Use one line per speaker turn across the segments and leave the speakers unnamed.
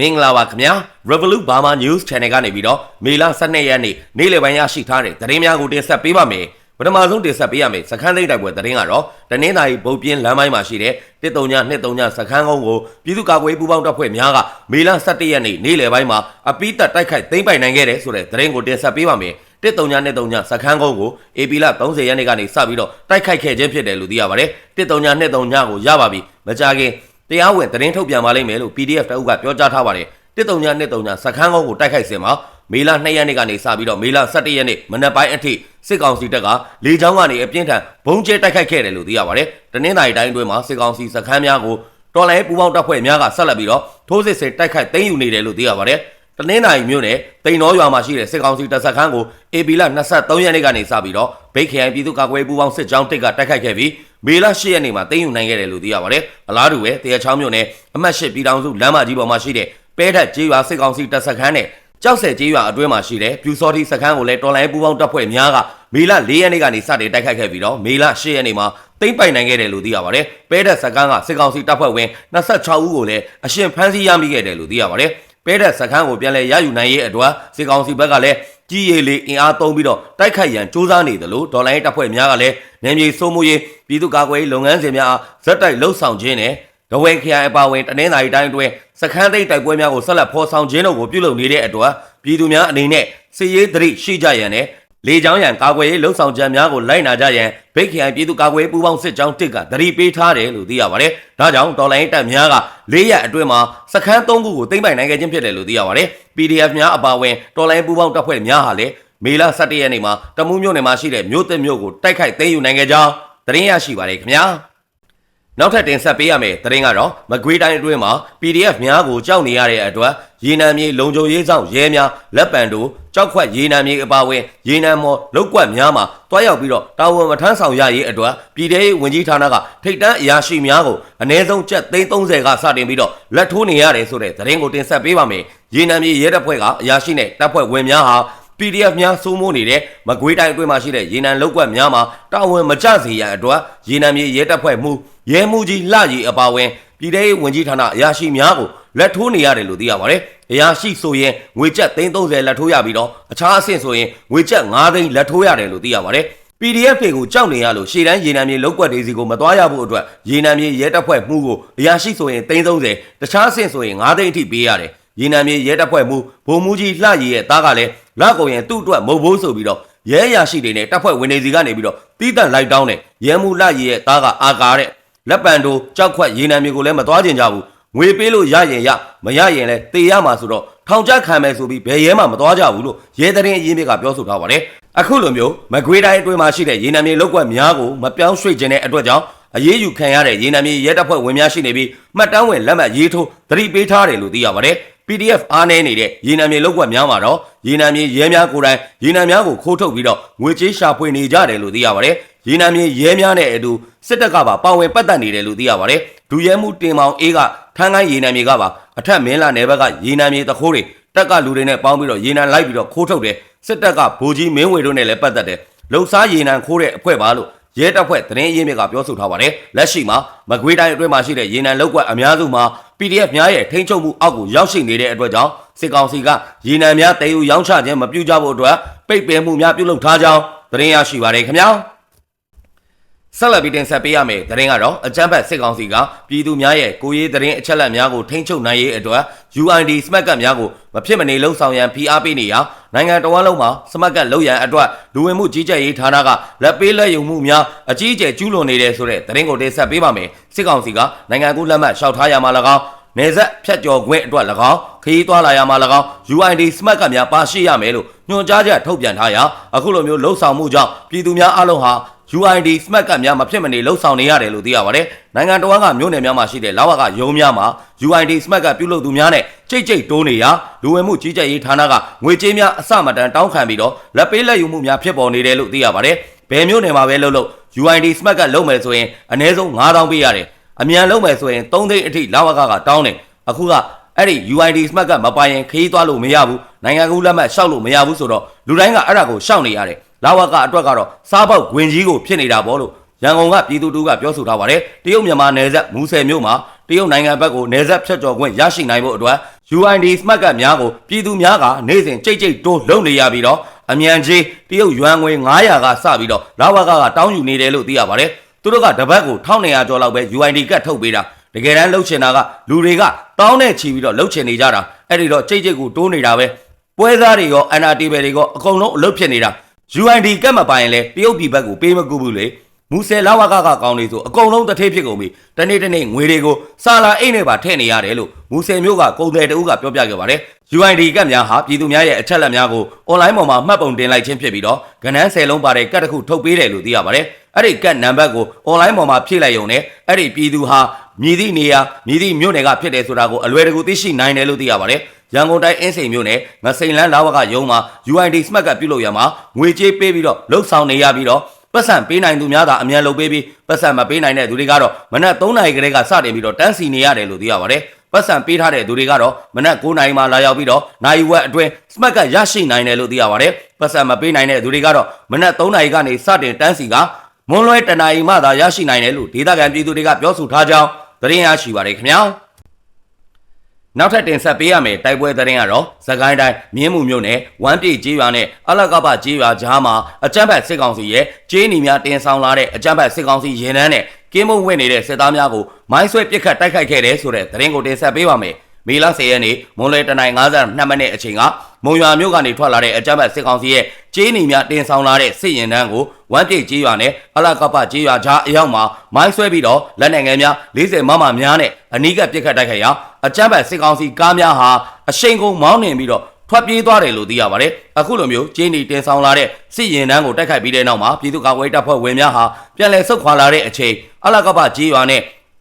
မင်္ဂလာပါခင်ဗျာ Revolut Burma News Channel ကနေပြီးတော့မေလ12ရက်နေ့နေ့လယ်ပိုင်းရရှိထားတဲ့သတင်းများကိုတင်ဆက်ပေးပါမယ်ပထမဆုံးတင်ဆက်ပေးရမယ်စခန်းသိမ်းတိုက်ပွဲသတင်းကတော့တနင်္သာရီဗုတ်ပြင်းလမ်းပိုင်းမှာရှိတဲ့139 239စခန်းကုန်းကိုပြည်သူ့ကာကွယ်ရေးပူးပေါင်းတပ်ဖွဲ့များကမေလ17ရက်နေ့နေ့လယ်ပိုင်းမှာအပိသက်တိုက်ခိုက်သိမ်းပိုက်နိုင်ခဲ့တယ်ဆိုတဲ့သတင်းကိုတင်ဆက်ပေးပါမယ်139 239စခန်းကုန်းကို AP လ30ရက်နေ့ကနေစပြီးတော့တိုက်ခိုက်ခဲ့ခြင်းဖြစ်တယ်လို့သိရပါတယ်139 239ကိုရပါပြီမကြခင် တရားဝင်သတင်းထုတ်ပြန်ပါလိမ့်မယ်လို့ PDF တအုပ်ကပြောကြားထားပါတယ်တစ်တုံညာနှစ်တုံညာစခန်းကုန်းကိုတိုက်ခိုက်စင်မှာမေလ2ရက်နေ့ကနေစပြီးတော့မေလ17ရက်နေ့မနက်ပိုင်းအထိစစ်ကောင်စီတပ်ကလေကြောင်းကနေအပြင်းထန်ဘုံကျဲတိုက်ခိုက်ခဲ့တယ်လို့သိရပါတယ်တနင်္သာရီတိုင်းအတွင်းမှာစစ်ကောင်စီစခန်းများကိုတော်လိုင်းပူပေါင်းတပ်ဖွဲ့များကဆက်လက်ပြီးတော့ထိုးစစ်ဆင်တိုက်ခိုက်သိမ်းယူနေတယ်လို့သိရပါတယ် တနင်္သာရီမြို့နယ်တိန်တော်ရွာမှာရှိတဲ့စစ်ကောင်စီတပ်စခန်းကို AB လ23ရက်နေ့ကနေစပြီးတော့ဗိတ်ခရိုင်ပြည်သူ့ကာကွယ်ပူးပေါင်းစစ်ကြောင်းတစ်ကတိုက်ခိုက်ခဲ့ပြီးမေလ10ရက်နေ့မှာသိမ်းယူနိုင်ခဲ့တယ်လို့သိရပါတယ်။အလားတူပဲတရချောင်းမြို့နယ်အမှတ်8ပြည်ထောင်စုလမ်းမကြီးပေါ်မှာရှိတဲ့ပဲထက်ကျေးရွာစစ်ကောင်စီတပ်စခန်းနဲ့ကြောက်ဆယ်ကျေးရွာအတွင်းမှာရှိတဲ့ပြူစောတိစခန်းကိုလည်းတော်လိုင်းပူးပေါင်းတပ်ဖွဲ့များကမေလ4ရက်နေ့ကနေစတင်တိုက်ခိုက်ခဲ့ပြီးတော့မေလ10ရက်နေ့မှာသိမ်းပိုင်နိုင်ခဲ့တယ်လို့သိရပါတယ်။ပဲထက်စခန်းကစစ်ကောင်စီတပ်ဖွဲ့ဝင်26ဦးကိုလည်းအရှင်ဖမ်းဆီးရမိခဲ့တယ်လို့သိရပါတယ်။ ပဲတဲ့စခန်းကိုပြန်လဲရယူနိုင်ရေးအတွက်စစ်ကောင်စီဘက်ကလည်းကြီးရည်လေးအင်အားသုံးပြီးတော့တိုက်ခိုက်ရန်စ조사နေတယ်လို့ဒေါ်လာရေးတပ်ဖွဲ့များကလည်းနေမြေစိုးမိုးရေးပြည်သူ့ကာကွယ်ရေးလုပ်ငန်းစဉ်များအားဇက်တိုက်လှုပ်ဆောင်ခြင်းနဲ့ဒဝဲခရိုင်အပါဝင်တနင်္သာရီတိုင်းအတွင်းစခန်းသိမ်းတိုက်ပွဲများကိုဆက်လက်ဖော်ဆောင်ခြင်းတို့ကိုပြုလုပ်နေတဲ့အတွက်ပြည်သူများအနေနဲ့စစ်ရေးသတိရှိကြရန်နဲ့ လေကြောင်းရန်ကာကွယ်ရေးလှုပ်ဆောင်ချက်များကိုလိုက်နာကြရန်ဗိတ်ခရိုင်ပြည်သူ့ကာကွယ်ရေးပူးပေါင်းစစ်ကြောင်းတစ်ကသတိပေးထားတယ်လို့သိရပါတယ်။ဒါကြောင့်တော်လိုင်းတပ်များက၄ရက်အတွင်းမှာစခန်း၃ခုကိုသိမ်းပိုင်နိုင်ခဲ့ခြင်းဖြစ်တယ်လို့သိရပါတယ်။ PDF များအပါအဝင်တော်လိုင်းပူးပေါင်းတပ်ဖွဲ့များဟာလည်းမေလ17ရက်နေ့မှာတမူးမြို့နယ်မှာရှိတဲ့မြို့သစ်မြို့ကိုတိုက်ခိုက်သိမ်းယူနိုင်ခဲ့ကြောင်းသတင်းရရှိပါတယ်ခင်ဗျာ။နောက်ထပ်တင်ဆက်ပေးရမယ့်သတင်းကတော့မကွေးတိုင်းအတွင်းမှာ PDF များကိုကြောက်နေရတဲ့အတွက် ရေနံမြေလုံခြုံရေးဆောင်ရဲများလက်ပံတို့ကြောက်ခွက်ရေနံမြေအပါအဝင်ရေနံမော်လောက်ကွက်များမှာတွားရောက်ပြီးတော့တာဝန်မထမ်းဆောင်ရရေးအတွက်ပြည်ထောင်ဝင်ကြီးဌာနကထိတ်တန်းအရာရှိများကိုအ ਨੇ ဆုံးကျပ်330ကစတင်ပြီးတော့လက်ထိုးနေရတယ်ဆိုတဲ့သတင်းကိုတင်ဆက်ပေးပါမယ်ရေနံမြေရဲတပ်ဖွဲ့ကအရာရှိနဲ့တပ်ဖွဲ့ဝင်များဟာ PDF များစိုးမိုးနေတဲ့မကွေးတိုင်းအတွင်းမှာရှိတဲ့ရေနံလောက်ကွက်များမှာတာဝန်မကျစေရန်အတွက်ရေနံမြေရဲတပ်ဖွဲ့မှုရဲမှုကြီးလှရီအပါဝင် ပြည်ထောင်ဝင်ကြီးဌာနအရာရှိများကိုလက်ထိုးနေရတယ်လို့သိရပါတယ်။အရာရှိဆိုရင်ငွေကျပ်330လက်ထိုးရပြီးတော့အခြားအဆင့်ဆိုရင်ငွေကျပ်9သိန်းလက်ထိုးရတယ်လို့သိရပါတယ်။ PDF တွေကိုကြောက်နေရလို့ရှေ့တန်းရေနံမြေလောက်ကွက်တွေစီကိုမသွားရဖို့အတွက်ရေနံမြေရဲတပ်ဖွဲ့မှုကိုအရာရှိဆိုရင်330တခြားအဆင့်ဆိုရင်9သိန်းအထိပေးရတယ်။ရေနံမြေရဲတပ်ဖွဲ့မှုဗိုလ်မှူးကြီးလှရီရဲ့သားကလည်းလက်ကုံရင်သူ့အတွက်မဟုတ်ဘူးဆိုပြီးတော့ရဲအရာရှိတွေနဲ့တပ်ဖွဲ့ဝင်တွေစီကနေပြီးတော့တီးတန့်လိုက်တောင်းတဲ့ရဲမှုလှရီရဲ့သားကအာကာတဲ့ လက်ပံတို့ကြောက်ခွက်ရေနံမြေကိုလည်းမသွားကျင်ကြဘူးငွေပေးလို့ရရင်ရမရရင်လည်းတေရမှာဆိုတော့ထောင်ချခံမယ်ဆိုပြီးဘယ်ရဲမှမသွားကြဘူးလို့ရဲတရင်အရင်မြစ်ကပြောဆိုထားပါတယ်အခုလိုမျိုးမကွေးတိုင်းအတွင်းမှာရှိတဲ့ရေနံမြေလောက်ကွက်များကိုမပြောင်းရွှေ့ခြင်းတဲ့အတွက်ကြောင့်အရေးယူခံရတဲ့ရေနံမြေရဲတပ်ဖွဲ့ဝင်များရှိနေပြီးမှတ်တမ်းဝင်လက်မှတ်ရေးထိုးသတိပေးထားတယ်လို့သိရပါတယ် PDF အားနည်းနေတဲ့ရေနံမြေလောက်ကွက်များမှာတော့ရေနံမြေရဲများကိုယ်တိုင်ရေနံများကိုခိုးထုတ်ပြီးတော့ငွေကြေးရှာဖွေနေကြတယ်လို့သိရပါတယ်ရေနံမြေရဲများနဲ့အတူစစ်တပ်ကပါပါဝင်ပတ်သက်နေတယ်လို့သိရပါတယ်ဒူရဲမှုတင်မောင်အေးကထန်းကိုင်းရေနံမြေကပါအထက်မင်းလာနယ်ဘက်ကရေနံမြေတခိုးတွေတက်ကလူတွေနဲ့ပေါင်းပြီးတော့ရေနံလိုက်ပြီးတော့ခိုးထုတ်တယ်စစ်တပ်ကဗိုလ်ကြီးမင်းဝေတို့နဲ့လည်းပတ်သက်တယ်လုံစားရေနံခိုးတဲ့အဖွဲ့ပါလို့ ရဲတပ်ဖွဲ့သတင်းရင်းမြစ်ကပြောဆိုထားပါတယ်လက်ရှိမှာမကွေးတိုင်းအတွင်းမှာရှိတဲ့ရေနံလောက်ကွက်အများစုမှာ PDF များရဲ့ထိန်းချုပ်မှုအောက်ကိုရောက်ရှိနေတဲ့အတွက်ကြောင့်စစ်ကောင်စီကရေနံများတည်ယူရောင်းချခြင်းမပြုကြဖို့အတွက်ပိတ်ပင်မှုများပြုလုပ်ထားကြောင်းသတင်းရရှိပါတယ်ခင်ဗျာ ဆက်လက်ပြီးတင်ဆက်ပေးရမယ့်သတင်းကတော့အကြမ်းဖက်စစ်ကောင်စီကပြည်သူများရဲ့ကိုရေးသတင်းအချက်အလက်များကိုထိန်းချုပ်နိုင်ရေးအတွက် UID စမတ်ကတ်များကိုမဖြစ်မနေလှုံ့ဆော်ရန်ဖိအားပေးနေရာနိုင်ငံတော်ဝန်လုံးမှာစမတ်ကတ်လှုပ်ရန်အတွက်လူဝင်မှုကြီးကြပ်ရေးဌာနကလက်ပေးလက်ယုံမှုများအကြီးအကျယ်ကျူးလွန်နေတဲ့ဆိုတဲ့သတင်းကိုတင်ဆက်ပေးပါမယ်စစ်ကောင်စီကနိုင်ငံကူးလက်မှတ်လျှောက်ထားရမှာ၎င်းနေဆက်ဖြတ်ကျော်ခွင့်အတွက်၎င်းခရီးသွားလာရမှာ၎င်း UID စမတ်ကတ်များပါရှိရမယ်လို့ညွှန်ကြားချက်ထုတ်ပြန်ထားရာအခုလိုမျိုးလှုံ့ဆော်မှုကြောင့်ပြည်သူများအလုံးဟာ UID SMART ကများမဖြစ်မနေလှုပ်ဆောင်နေရတယ်လို့သိရပါတယ်။နိုင်ငံတော်ကမြို့နယ်များမှာရှိတဲ့လာဝကရုံးများမှာ UID SMART ကပြုလုပ်သူများနဲ့ကြိတ်ကြိတ်တိုးနေရာလူဝင်မှုကြီးကြပ်ရေးဌာနကငွေကြေးများအစမတန်တောင်းခံပြီးတော့လက်ပေးလက်ယူမှုများဖြစ်ပေါ်နေတယ်လို့သိရပါတယ်။ဘယ်မြို့နယ်မှာပဲလှုပ်လို့ UID SMART ကလုပ်မယ်ဆိုရင်အနည်းဆုံး9000ပေးရတယ်။အမြန်လုပ်မယ်ဆိုရင်3သိန်းအထိလာဝကကတောင်းတယ်။အခုကအဲ့ဒီ UID SMART ကမပိုင်ရင်ခရီးသွားလို့မရဘူးနိုင်ငံကူးလက်မှတ်ရှောက်လို့မရဘူးဆိုတော့လူတိုင်းကအဲ့ဒါကိုရှောက်နေရတယ် လာဝကအတွက်ကတော့စားပေါက်ဝင်ကြီးကိုဖြစ်နေတာပေါ့လို့ရန်ကုန်ကပြည်သူတူကပြောဆိုထားပါတယ်တရုတ်မြန်မာနယ်စပ်မူဆယ်မြို့မှာတရုတ်နိုင်ငံဘက်ကိုနယ်စပ်ဖြတ်ကျော်ခွင့်ရရှိနိုင်ဖို့အတွက် UID smart ကတ်များကိုပြည်သူများကနေ့စဉ်ကြိတ်ကြိတ်တိုးလုံနေရပြီးတော့အမြန်ကြီးတရုတ်ယွမ်ငွေ900ကစပြီးတော့လာဝကကတောင်းယူနေတယ်လို့သိရပါတယ်သူတို့ကတပတ်ကို1900ကျော်လောက်ပဲ UID ကတ်ထုတ်ပေးတာတကယ်တမ်းလှုပ်ချင်တာကလူတွေကတောင်းနဲ့ချီပြီးတော့လှုပ်ချင်နေကြတာအဲ့ဒီတော့ကြိတ်ကြိတ်ကိုတိုးနေတာပဲပွဲစားတွေရော NRT ပဲတွေရောအကုန်လုံးအလုပ်ဖြစ်နေတာ UID ကတ်မပိုင်လဲတရုတ်ပြည်ဘက်ကိုပေးမကူဘူးလေမူဆယ်လာဝကကကောင်းနေဆိုအကုန်လုံးတစ်ထည့်ဖြစ်ကုန်ပြီတနေ့တနေ့ငွေတွေကိုစာလာအိတ်နဲ့ပါထည့်နေရတယ်လို့မူဆယ်မျိုးကကုန်တယ်တူကပြောပြခဲ့ပါတယ် UID ကတ်များဟာပြည်သူများရဲ့အချက်လက်များကို online ပေါ်မှာမှတ်ပုံတင်လိုက်ခြင်းဖြစ်ပြီးတော့ကဏ္ဍ10လုံးပါတဲ့ကတ်တစ်ခုထုတ်ပေးတယ်လို့သိရပါတယ်အဲ့ဒီကတ်နံပါတ်ကို online ပေါ်မှာဖြည့်လိုက်ရုံနဲ့အဲ့ဒီပြည်သူဟာမြည်သည့်နေရာမြည်သည့်မြို့နယ်ကဖြစ်တယ်ဆိုတာကိုအလွယ်တကူသိရှိနိုင်တယ်လို့သိရပါတယ် ရန်ကုန်တိုင်းအင်းစိန်မြို့နယ်ငစိန်လန်းလာဝကရုံးမှာ UID Smart ကပြုလုပ်ရမှာငွေကြေးပေးပြီးတော့လှုပ်ဆောင်နေရပြီးတော့ပတ်စံပေးနိုင်သူများသာအမြန်လုပ်ပေးပြီးပတ်စံမပေးနိုင်တဲ့သူတွေကတော့မနက်3နာရီကလေးကစတင်ပြီးတော့တန်းစီနေရတယ်လို့သိရပါတယ်ပတ်စံပေးထားတဲ့သူတွေကတော့မနက်9နာရီမှလာရောက်ပြီးတော့နိုင်ဝက်အတွင်း Smart ကရရှိနိုင်တယ်လို့သိရပါတယ်ပတ်စံမပေးနိုင်တဲ့သူတွေကတော့မနက်3နာရီကနေစတင်တန်းစီကမွန်လွဲတနာရီမှသာရရှိနိုင်တယ်လို့ဒေသခံပြည်သူတွေကပြောဆိုထားကြောင်းသတင်းရရှိပါတယ်ခင်ဗျာ နောက်ထပ်တင်ဆက်ပေးရမယ်တိုက်ပွဲသတင်းကတော့သခိုင်းတိုင်းမြင်းမှုမြို့နယ်ဝမ်းပြေကျေးရွာနဲ့အလကပကျေးရွာကြားမှာအကြမ်းဖက်စစ်ကောင်စီရဲ့ကျေးနီများတင်ဆောင်လာတဲ့အကြမ်းဖက်စစ်ကောင်စီရင်နှန်းနဲ့ကင်းမုံဝင်နေတဲ့စစ်သားများကိုမိုင်းဆွဲပစ်ခတ်တိုက်ခိုက်ခဲ့တဲ့ဆိုတဲ့သတင်းကိုတင်ဆက်ပေးပါမယ်။ မေလ10ရက်နေ့မွန်လွယ်တနိုင်52မိနစ်အချိန်ကမုံရွာမြို့ကနေထွက်လာတဲ့အကြမ်းဖက်စစ်ကောင်စီရဲ့ကျေးနီများတင်ဆောင်လာတဲ့စစ်ရင်တန်းကိုဝမ်းပြေကျေးရွာနဲ့အလကပကျေးရွာကြားအရောက်မှာမိုင်းဆွဲပြီးတော့လက်နက်ငယ်များ40မမများနဲ့အနီးကပ်ပစ်ခတ်တိုက်ခိုက်ရာအကြမ်းဖက်စစ်ကောင်စီကားများဟာအရှိန်ကုန်မောင်းနှင်ပြီးတော့ထွက်ပြေးသွားတယ်လို့သိရပါတယ်။အခုလိုမျိုးကျင်းနီတင်ဆောင်လာတဲ့စစ်ရင်တန်းကိုတိုက်ခိုက်ပြီးတဲ့နောက်မှာပြည်သူ့ကာကွယ်တပ်ဖွဲ့ဝင်များဟာပြန်လည်ဆုတ်ခွာလာတဲ့အချိန်အလကပကြေးရွာနဲ့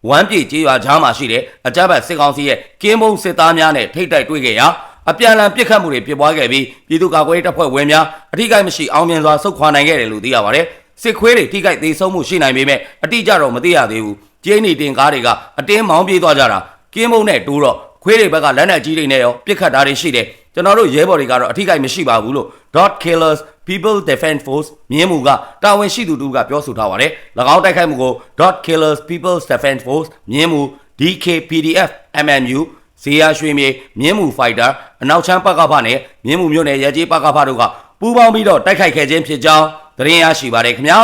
ဝမ်းပြေကြေးရွာကြားမှာရှိတဲ့အကြမ်းဖက်စစ်ကောင်စီရဲ့ကင်းမုံစစ်သားများနဲ့ထိတ်တိုက်တွေ့ခဲ့ရာအပြန်အလှန်ပစ်ခတ်မှုတွေဖြစ်ပွားခဲ့ပြီးပြည်သူ့ကာကွယ်တပ်ဖွဲ့ဝင်များအထိကိမရှိအောင်မြင်စွာဆုတ်ခွာနိုင်ခဲ့တယ်လို့သိရပါတယ်။စစ်ခွေးတွေထိခိုက်သေးဆုံးမှုရှိနိုင်ပေမဲ့အတိအကျတော့မသိရသေးဘူး။ကျင်းနီတင်ကားတွေကအတင်းမောင်းပြေးသွားကြတာကင်းမုံနဲ့တိုးတော့ခွေးတွေဘက်ကလက်နက်ကြီးတွေနဲ့ရောပစ်ခတ်တာတွေရှိတယ် ကျွန်တော်တို့ရဲဘော်တွေကတော့အထိကိမရှိပါဘူးလို့ Dot Killers People Defense Force မြင်းမူကတာဝန်ရှိသူတူကပြောဆိုထားပါတယ်၎င်းတိုက်ခိုက်မှုကို Dot Killers People Defense Force မြင်းမူ DKPDF MMU ဇေယျရွှေမြေမြင်းမူ Fighter အနောက်ချမ်းပကဖနဲ့မြင်းမူမြို့နယ်ရဲကြီးပကဖတို့ကပူးပေါင်းပြီးတော့တိုက်ခိုက်ခဲ့ခြင်းဖြစ်ကြောင်းသတင်းရရှိပါတယ်ခင်ဗျာ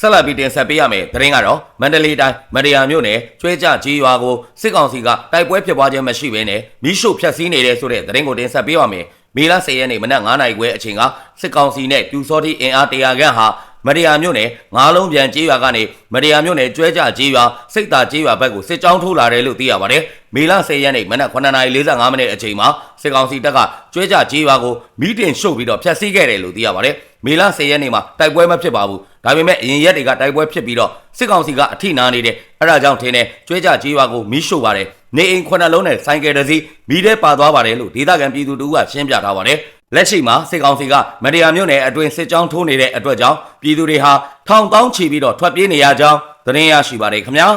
ဆက်လက်ပြီးတင်ဆက်ပေးရမယ်။သတင်းကတော့မန္တလေးတိုင်းမရယာမြို့နယ်ကျွဲကြကြီးရွာကိုစစ်ကောင်စီကတိုက်ပွဲဖြစ်ပွားခြင်းမရှိဘဲနဲ့မိရှုဖျက်ဆီးနေတဲ့ဆိုတဲ့သတင်းကိုတင်ဆက်ပေးပါမယ်။မေလ10ရက်နေ့မနက်9:00နာရီခွဲအချိန်ကစစ်ကောင်စီနဲ့ပြူစောတိအင်အား100ခန့်ဟာ မရယာမြို့နယ်ငါးလုံးပြန်ကြီးရွာကနေမရယာမြို့နယ်ကျွဲကြကြီးရွာစိတ်တာကြီးရွာဘက်ကိုစစ်ကြောင်းထိုးလာတယ်လို့သိရပါတယ်။မေလ10ရက်နေ့မနက်9:45မိနစ်အချိန်မှာစစ်ကောင်စီတပ်ကကျွဲကြကြီးရွာကိုမီးတင်ရှို့ပြီးတော့ဖျက်ဆီးခဲ့တယ်လို့သိရပါတယ်။မေလ10ရက်နေ့မှာတိုက်ပွဲမဖြစ်ပါဘူး။ဒါပေမဲ့အရင်ရက်တွေကတိုက်ပွဲဖြစ်ပြီးတော့စစ်ကောင်စီကအထိနာနေတယ်။အဲဒါကြောင့်ထင်းတယ်ကျွဲကြကြီးရွာကိုမီးရှို့ပါတယ်။ နေအိမ်ခုနှစ်လုံးနဲ့ဆိုင်ကယ်တစ်စီးမီးထဲပါသွားပါတယ်လို့ဒေသခံပြည်သူတို့ကရှင်းပြထားပါတယ်။လက်ရှိမှာစစ်ကောင်စီကမရယာမြို့နယ်အတွင်းစစ်ကြောင်းထိုးနေတဲ့အတွက်ကြောင့်ပြည်သူတွေဟာထောင်တောင်းချီပြီးတော့ထွက်ပြေးနေရကြောင်းသတင်းရရှိပါတယ်ခင်ဗျာ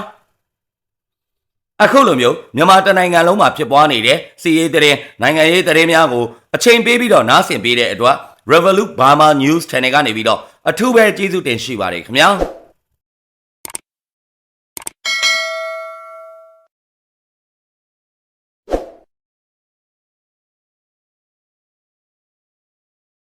။အခုလိုမျိုးမြန်မာတနိုင်ငံလုံးမှာဖြစ်ပွားနေတဲ့စီးရေးတဲ့နိုင်ငံရေးတဲ့များကိုအချိန်ပေးပြီးတော့နားဆင်ပေးတဲ့အတွက် Revolut Burma News Channel ကနေပြီးတော့အထူးပဲကျေးဇူးတင်ရှိပါတယ်ခင်ဗျာ။